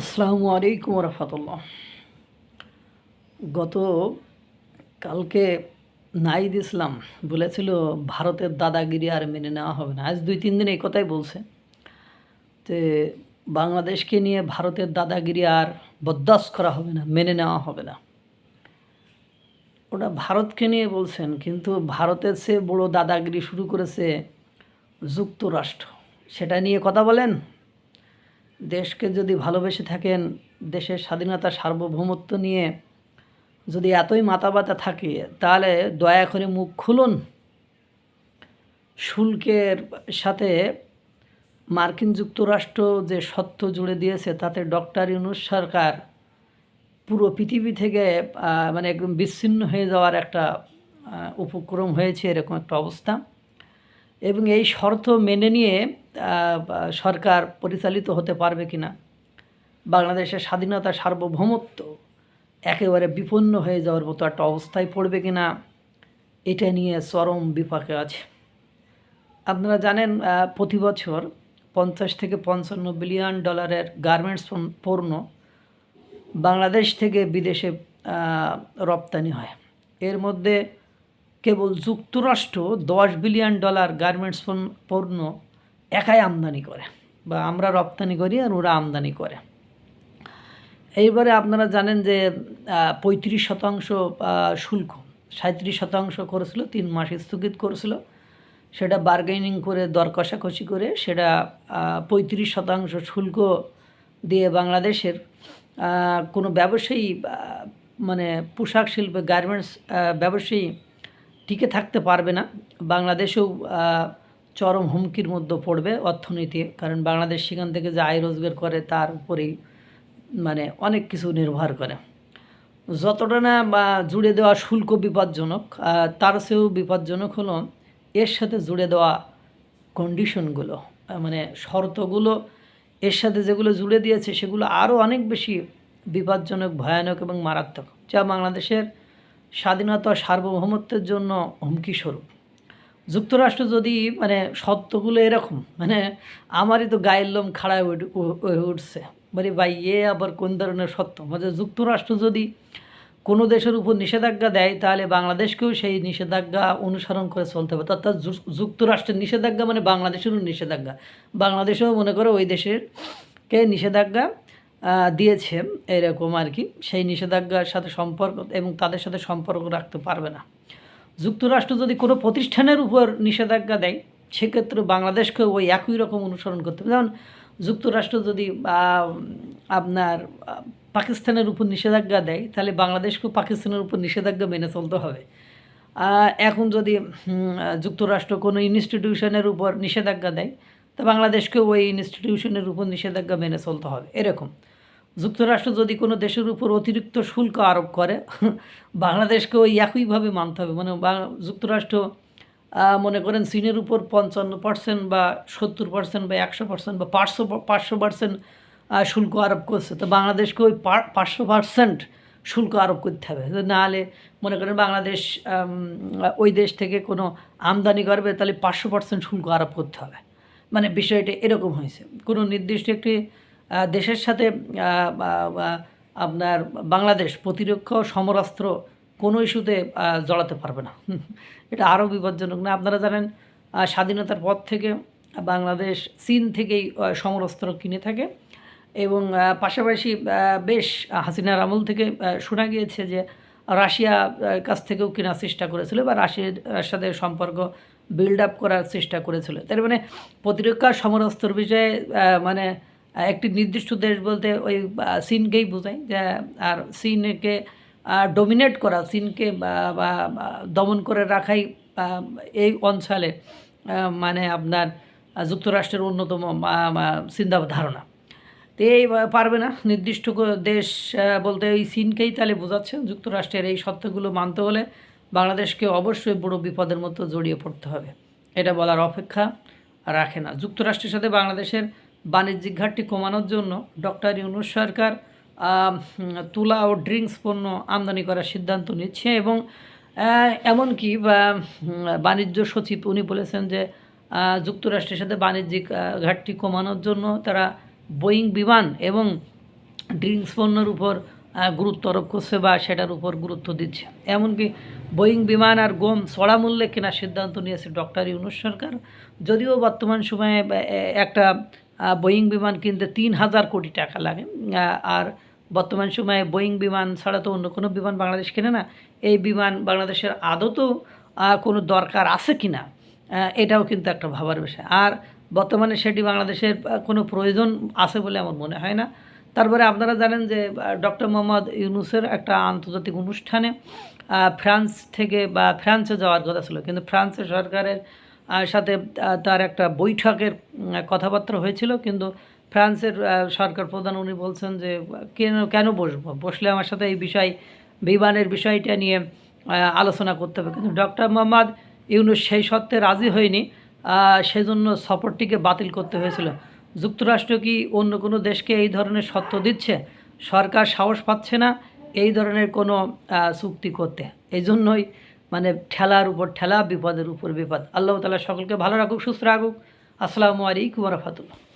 আসসালামু আলাইকুম রহমতুল্লাহ গত কালকে নাইদ ইসলাম বলেছিল, ভারতের দাদাগিরি আর মেনে নেওয়া হবে না। আজ দুই তিন দিন এই কথাই বলছে। যে বাংলাদেশকে নিয়ে ভারতের দাদাগিরি আর বরদাস্ত করা হবে না, মেনে নেওয়া হবে না। ওটা ভারতকে নিয়ে বলছেন, কিন্তু ভারতের সে বড় দাদাগিরি শুরু করেছে যুক্তরাষ্ট্র। সেটা নিয়ে কথা বলেন? দেশকে যদি ভালোবেসে থাকেন, দেশের স্বাধীনতা, সার্বভৌমত্ব নিয়ে যদি এতই মাথা ব্যথা থাকে, তাহলে দয়া করে মুখ খুলুন। শুল্কের সাথে মার্কিন যুক্তরাষ্ট্র যে সত্য জুড়ে দিয়েছে, তাতে ডক্টর ইউনুস সরকার পুরো পৃথিবী থেকে মানে একদম বিচ্ছিন্ন হয়ে যাওয়ার একটা উপক্রম হয়েছে, এরকম একটা অবস্থা। এবং এই শর্ত মেনে নিয়ে সরকার পরিচালিত হতে পারবে কি না বাংলাদেশের স্বাধীনতা সার্বভৌমত্ব একেবারে বিপন্ন হয়ে যাওয়ার মতো একটা অবস্থায় পড়বে কি না এটা নিয়ে চরম বিপাকে আছে। আপনারা জানেন প্রতি বছর পঞ্চাশ থেকে পঞ্চান্ন বিলিয়ন ডলারের গার্মেন্টস পণ্য বাংলাদেশ থেকে বিদেশে রপ্তানি হয়। এর মধ্যে কেবল যুক্তরাষ্ট্র দশ বিলিয়ন ডলার গার্মেন্টস পণ্য একাই আমদানি করে বা আমরা রপ্তানি করি আর ওরা আমদানি করে। এইবারে আপনারা জানেন যে পঁয়ত্রিশ শতাংশ শুল্ক সাঁত্রিশ শতাংশ করেছিল, তিন মাস স্থগিত করেছিল। সেটা বার্গেনিং করে দর কষাকষি করে সেটা পঁয়ত্রিশ শতাংশ শুল্ক দিয়ে বাংলাদেশের কোনো ব্যবসায়ী মানে পোশাক শিল্পে গার্মেন্টস ব্যবসায়ী টিকে থাকতে পারবে না। বাংলাদেশেও চরম হুমকির মধ্যে পড়বে অর্থনীতি, কারণ বাংলাদেশ সেখান থেকে যে আয় রোজগার করে তার উপরেই মানে অনেক কিছু নির্ভর করে। যতটা না বা জুড়ে দেওয়া শুল্ক বিপজ্জনক তার চেয়েও বিপজ্জনক হলো এর সাথে জুড়ে দেওয়া কন্ডিশনগুলো মানে শর্তগুলো এর সাথে যেগুলো জুড়ে দিয়েছে সেগুলো আরও অনেক বেশি বিপজ্জনক, ভয়ানক এবং মারাত্মক, যা বাংলাদেশের স্বাধীনতা সার্বভৌমত্বের জন্য হুমকি স্বরূপ যুক্তরাষ্ট্র যদি মানে সত্যগুলো এরকম মানে আমারই তো গায়ের লোম খাড়ায় উঠ- উঠছে। মানে ভাই, এ আবার কোন ধরনের সত্য মানে যুক্তরাষ্ট্র যদি কোনো দেশের উপর নিষেধাজ্ঞা দেয়, তাহলে বাংলাদেশকেও সেই নিষেধাজ্ঞা অনুসরণ করে চলতে হবে। অর্থাৎ যুক্তরাষ্ট্রের নিষেধাজ্ঞা মানে বাংলাদেশেরও নিষেধাজ্ঞা। বাংলাদেশেও মনে করে ওই দেশের কে নিষেধাজ্ঞা দিয়েছে এরকম আর কি। সেই নিষেধাজ্ঞার সাথে সম্পর্ক এবং তাদের সাথে সম্পর্ক রাখতে পারবে না। যুক্তরাষ্ট্র যদি কোনো প্রতিষ্ঠানের উপর নিষেধাজ্ঞা দেয়, সেক্ষেত্রে বাংলাদেশকে ওই একই রকম অনুসরণ করতে হবে। যেমন যুক্তরাষ্ট্র যদি আপনার, পাকিস্তানের উপর নিষেধাজ্ঞা দেয়, তাহলে বাংলাদেশকেও পাকিস্তানের উপর নিষেধাজ্ঞা মেনে চলতে হবে। এখন যদি যুক্তরাষ্ট্র কোনো ইনস্টিটিউশনের উপর নিষেধাজ্ঞা দেয়, তা বাংলাদেশকেও ওই ইনস্টিটিউশনের উপর নিষেধাজ্ঞা মেনে চলতে হবে। এরকম। যুক্তরাষ্ট্র যদি কোনো দেশের উপর অতিরিক্ত শুল্ক আরোপ করে বাংলাদেশকে ওই একইভাবে মানতে হবে। মানে যুক্তরাষ্ট্র মনে করেন চীনের উপর পঞ্চান্ন পার্সেন্ট বা সত্তর পার্সেন্ট বা একশো পার্সেন্ট বা পাঁচশো পাঁচশো পার্সেন্ট শুল্ক আরোপ করছে, তো বাংলাদেশকে ওই পাঁচশো পার্সেন্ট শুল্ক আরোপ করতে হবে। না হলে মনে করেন বাংলাদেশ ওই দেশ থেকে কোনো আমদানি করবে, তাহলে পাঁচশো পার্সেন্ট শুল্ক আরোপ করতে হবে। মানে বিষয়টা এরকম হয়েছে। কোনো নির্দিষ্ট একটি দেশের সাথে আপনার বাংলাদেশ প্রতিরক্ষা সমরাস্ত্র কোনো ইস্যুতে জড়াতে পারবে না। এটা আরও বিপজ্জনক না? আপনারা জানেন স্বাধীনতার পর থেকে বাংলাদেশ চীন থেকেই সমরাস্ত্র কিনে থাকে এবং পাশাপাশি বেশ হাসিনার আমল থেকে শোনা গিয়েছে যে রাশিয়া কাছ থেকেও কেনার চেষ্টা করেছিল বা রাশিয়ার সাথে সম্পর্ক বিল্ড আপ করার চেষ্টা করেছিল। তার মানে প্রতিরক্ষা সমরাস্ত্র বিষয়ে মানে একটি নির্দিষ্ট দেশ বলতে ওই চীনকেই বোঝায়, যে, আর চীনকে ডোমিনেট করা, চীনকে, বা- দমন করে রাখাই এই অঞ্চলে মানে আপনার যুক্তরাষ্ট্রের অন্যতম চিন্তা ধারণা। তো এই পারবে না, নির্দিষ্ট দেশ বলতে ওই চীনকেই তাহলে বোঝাচ্ছে, যুক্তরাষ্ট্রের এই সত্যগুলো মানতে হলে বাংলাদেশকে অবশ্যই বড় বিপদের মতো জড়িয়ে পড়তে হবে। এটা বলার অপেক্ষা রাখে না। যুক্তরাষ্ট্রের সাথে বাংলাদেশের বাণিজ্যিক ঘাটতি কমানোর জন্য ডক্টর ইউনুস সরকার তুলা ও ড্রিঙ্কস পণ্য আমদানি করার সিদ্ধান্ত নিচ্ছে এবং এমনকি বাণিজ্য সচিব উনি বলেছেন যে যুক্তরাষ্ট্রের সাথে বাণিজ্যিক ঘাটতি কমানোর জন্য তারা বোয়িং বিমান এবং ড্রিঙ্কস পণ্যের উপর গুরুত্ব আরোপ করছে বা সেটার উপর গুরুত্ব দিচ্ছে। এমনকি বোয়িং বিমান আর গম চড়া মূল্যে কেনার সিদ্ধান্ত নিয়েছে ডক্টর ইউনুস সরকার। যদিও বর্তমান সময়ে একটা বোয়িং বিমান কিনতে তিন হাজার কোটি টাকা লাগে। আর বর্তমান সময়ে বোয়িং বিমান ছাড়া তো অন্য কোনো বিমান বাংলাদেশ কেনে না। এই বিমান বাংলাদেশের আদতেও কোনো দরকার আছে কি না এটাও কিন্তু একটা ভাবার বিষয়। আর বর্তমানে সেটি বাংলাদেশের কোনো প্রয়োজন আছে বলে আমার মনে হয় না। তারপরে আপনারা জানেন যে ডক্টর মোহাম্মদ ইউনুসের একটা আন্তর্জাতিক অনুষ্ঠানে ফ্রান্স থেকে বা ফ্রান্সে যাওয়ার কথা ছিল। কিন্তু ফ্রান্সের সরকারের সাথে তার একটা বৈঠকের কথাবার্তা হয়েছিল, কিন্তু ফ্রান্সের সরকার প্রধান উনি বলছেন যে, কেন কেন বসবো? বসলে আমার সাথে এই বিষয়, বিমানের বিষয়টা নিয়ে আলোচনা করতে হবে। কিন্তু ডক্টর মোহাম্মদ ইউনুস সেই সত্ত্বে রাজি হয়নি সেজন্য সফরটিকে বাতিল করতে হয়েছিল। যুক্তরাষ্ট্র কি অন্য কোনো দেশকে এই ধরনের সত্ত্ব দিচ্ছে? সরকার সাহস পাচ্ছে না এই ধরনের কোনো চুক্তি করতে। এই জন্যই মানে ঠেলার উপর, ঠেলা বিপদের উপর বিপদ। আল্লাহ তালা সকলকে ভালো রাখুক, সুস্থ রাখুক। আসসালামু আলাইকুম রহমতুল্লাহ।